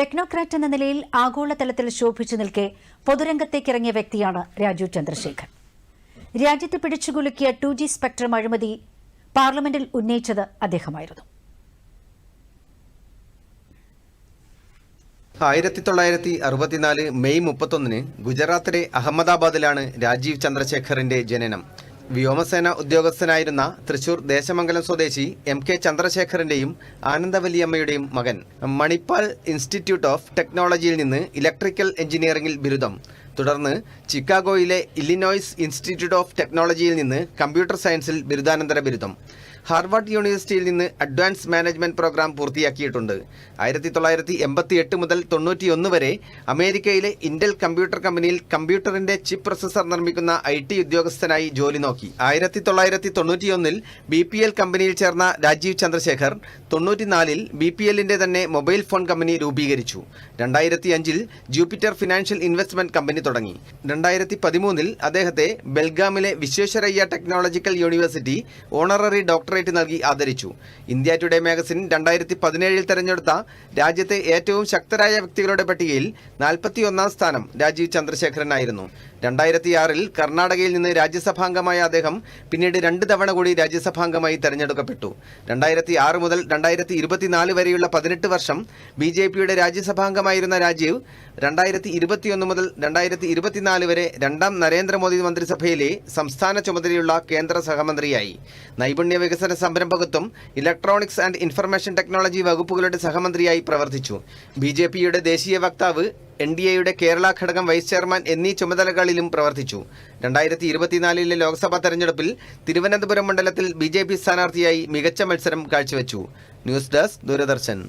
Technocrat എന്ന നിലയിൽ ആഗോളതലത്തിൽ ശോഭിച്ചു നിൽക്കെ പൊതുരംഗത്തേക്കിറങ്ങിയ വ്യക്തിയാണ് രാജു ചന്ദ്രശേഖർ. രാജ്യത്തെ പിടിച്ചുകുലുക്കിയ ടു ജി സ്പെക്ട്രം അഴിമതി പാർലമെന്റിൽ ഉന്നയിച്ചത് അദ്ദേഹമായിരുന്നു. ആയിരത്തി തൊള്ളായിരത്തി അറുപത്തിനാല് മെയ് മുപ്പത്തൊന്നിന് ഗുജറാത്തിലെ അഹമ്മദാബാദിലാണ് രാജീവ് ചന്ദ്രശേഖറിന്റെ ജനനം. വ്യോമസേന ഉദ്യോഗസ്ഥനായിരുന്ന തൃശൂർ ദേശമംഗലം സ്വദേശി എം കെ ചന്ദ്രശേഖറിന്റെയും ആനന്ദവല്ലിയമ്മയുടെയും മകൻ മണിപ്പാൽ ഇൻസ്റ്റിറ്റ്യൂട്ട് ഓഫ് ടെക്നോളജിയിൽ നിന്ന് ഇലക്ട്രിക്കൽ എഞ്ചിനീയറിംഗിൽ ബിരുദം. തുടർന്ന് ചിക്കാഗോയിലെ ഇല്ലിനോയ്സ് ഇൻസ്റ്റിറ്റ്യൂട്ട് ഓഫ് ടെക്നോളജിയിൽ നിന്ന് കമ്പ്യൂട്ടർ സയൻസിൽ ബിരുദാനന്തര ബിരുദം. ഹാർവാർഡ് യൂണിവേഴ്സിറ്റിയിൽ നിന്ന് അഡ്വാൻസ് മാനേജ്മെന്റ് പ്രോഗ്രാം പൂർത്തിയാക്കിയിട്ടുണ്ട്. ആയിരത്തി തൊള്ളായിരത്തി എൺപത്തി എട്ട് മുതൽ തൊണ്ണൂറ്റിയൊന്ന് വരെ അമേരിക്കയിലെ ഇന്റൽ കമ്പ്യൂട്ടർ കമ്പനിയിൽ കമ്പ്യൂട്ടറിന്റെ ചിപ്പ് പ്രൊസസർ നിർമ്മിക്കുന്ന ഐ ടി ഉദ്യോഗസ്ഥനായി ജോലി നോക്കി. ആയിരത്തി തൊള്ളായിരത്തി തൊണ്ണൂറ്റിയൊന്നിൽ ബി പി എൽ കമ്പനിയിൽ ചേർന്ന രാജീവ് ചന്ദ്രശേഖർ തൊണ്ണൂറ്റിനാലിൽ ബി പി എല്ലിന്റെ തന്നെ മൊബൈൽ ഫോൺ കമ്പനി രൂപീകരിച്ചു. രണ്ടായിരത്തി അഞ്ചിൽ ജൂപ്പിറ്റർ ഫിനാൻഷ്യൽ ഇൻവെസ്റ്റ്മെന്റ് കമ്പനി തുടങ്ങി. രണ്ടായിരത്തി പതിമൂന്നിൽ അദ്ദേഹത്തെ ബെൽഗാമിലെ Visvesvaraya technological university honorary doctorate നൽകി ആദരിച്ചു. ഇന്ത്യ ടുഡേ മാഗസിൻ രണ്ടായിരത്തി പതിനേഴിൽ തെരഞ്ഞെടുത്ത രാജ്യത്തെ ഏറ്റവും ശക്തരായ വ്യക്തികളുടെ പട്ടികയിൽ നാൽപ്പത്തിയൊന്നാം സ്ഥാനം രാജീവ് ചന്ദ്രശേഖരനായിരുന്നു. രണ്ടായിരത്തി ആറിൽ കർണാടകയിൽ നിന്ന് രാജ്യസഭാംഗമായ അദ്ദേഹം പിന്നീട് രണ്ട് തവണ കൂടി രാജ്യസഭാംഗമായി തെരഞ്ഞെടുക്കപ്പെട്ടു. രണ്ടായിരത്തി ആറ് മുതൽ രണ്ടായിരത്തി ഇരുപത്തിനാല് വരെയുള്ള പതിനെട്ട് വർഷം ബി ജെ പിയുടെ രാജ്യസഭാംഗമായിരുന്ന രാജീവ് രണ്ടായിരത്തി ഇരുപത്തിയൊന്ന് മുതൽ രണ്ടായിരത്തി ഇരുപത്തിനാല് വരെ രണ്ടാം നരേന്ദ്രമോദി മന്ത്രിസഭയിലെ സംസ്ഥാന ചുമതലയുള്ള കേന്ദ്ര സഹമന്ത്രിയായി. നൈപുണ്യ വികസന സംരംഭകത്വം ഇലക്ട്രോണിക്സ് ആൻഡ് ഇൻഫർമേഷൻ ടെക്നോളജി വകുപ്പുകളുടെ സഹമന്ത്രിയായി പ്രവർത്തിച്ചു. ബി ജെ പിയുടെ ദേശീയ വക്താവ് എൻ ഡി എയുടെ കേരള ഘടകം വൈസ് ചെയർമാൻ എന്നീ ചുമതലകളിലും പ്രവർത്തിച്ചു. രണ്ടായിരത്തി ഇരുപത്തിനാലിലെ ലോക്സഭാ തെരഞ്ഞെടുപ്പിൽ തിരുവനന്തപുരം മണ്ഡലത്തിൽ ബി ജെ പി സ്ഥാനാർത്ഥിയായി മികച്ച മത്സരം കാഴ്ചവെച്ചു. News desk Doordarshan.